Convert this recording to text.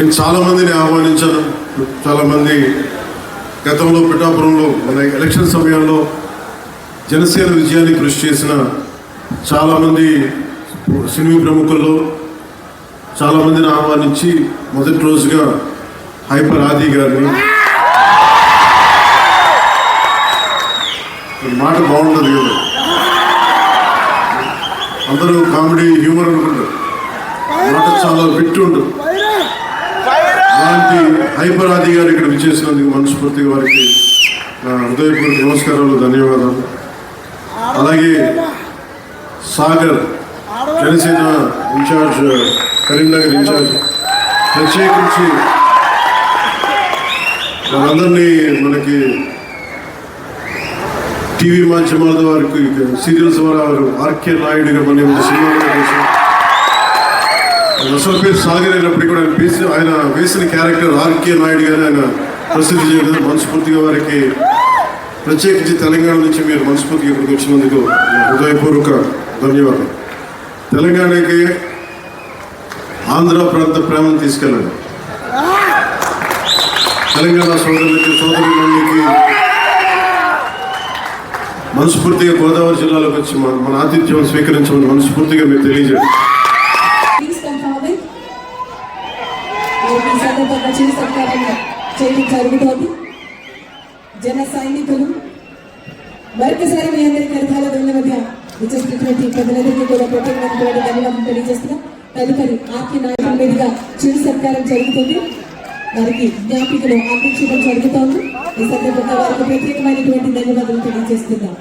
నేను చాలా మందిని ఆహ్వానించాను చాలా మంది గతంలో పిఠాపురంలో మన ఎలక్షన్ సమయంలో జనసేన విజయాన్ని కృషి చేసిన చాలామంది సినిమా సినీ ప్రముఖుల్లో చాలామందిని ఆహ్వానించి మొదటి రోజుగా హైపర్ ఆది గారిని మాట బాగుంటుంది కదా. అందరూ కామెడీ హ్యూమర్ అనుకుంటారు. మాట చాలా పెట్టి ఉంటుంది శాంతి హైపర్ గారు ఇక్కడ విచ్చేసినందుకు మనస్ఫూర్తిగా వారికి నా హృదయపూర్వక నమస్కారాలు ధన్యవాదాలు. అలాగే సాగర్ జనసేన ఇన్ఛార్జ్ కరీంనగర్ ఇన్ఛార్జ్ ప్రత్యేకించి వాళ్ళందరినీ మనకి టీవీ మాధ్యమాల ద్వారా సీరియల్స్ ద్వారా వారు ఆర్కే నాయుడుగా మన సినిమా అసలు పేరు సాగర్ అయినప్పటికీ కూడా ఆయన వేసిన ఆయన వేసిన క్యారెక్టర్ ఆర్కే నాయుడు గారు ఆయన ప్రసిద్ధి చేయడం మనస్ఫూర్తిగా వారికి ప్రత్యేకించి తెలంగాణ నుంచి మీరు మనస్ఫూర్తిగా ఇక్కడికి వచ్చినందుకు హృదయపూర్వక ధన్యవాదాలు. తెలంగాణకి ఆంధ్ర ప్రాంత ప్రేమను తీసుకెళ్ళండి. తెలంగాణ సోదరులకి సోదరులకి మనస్ఫూర్తిగా గోదావరి జిల్లాలోకి వచ్చి మన మన ఆతిథ్యం స్వీకరించమని మనస్ఫూర్తిగా మీరు తెలియజేయండి. ఈ సత్కారంగా చేయడం జరుగుతోంది. జన సైనికులు మరొకసారి మీ అందరి అర్థాల దొంగల మధ్య విచ్చేసినటువంటి ప్రజలందరికీ కూడా ప్రత్యేకమైనటువంటి ధన్యవాదం తెలియజేస్తున్నాం. తదుపరి ఆర్కి నాయకుల మీదుగా చిరు సత్కారం జరుగుతుంది. వారికి జ్ఞాపికలు అందించడం జరుగుతోంది. ఈ సందర్భంగా వారికి ప్రత్యేకమైనటువంటి ధన్యవాదాలు తెలియజేస్తున్నాం.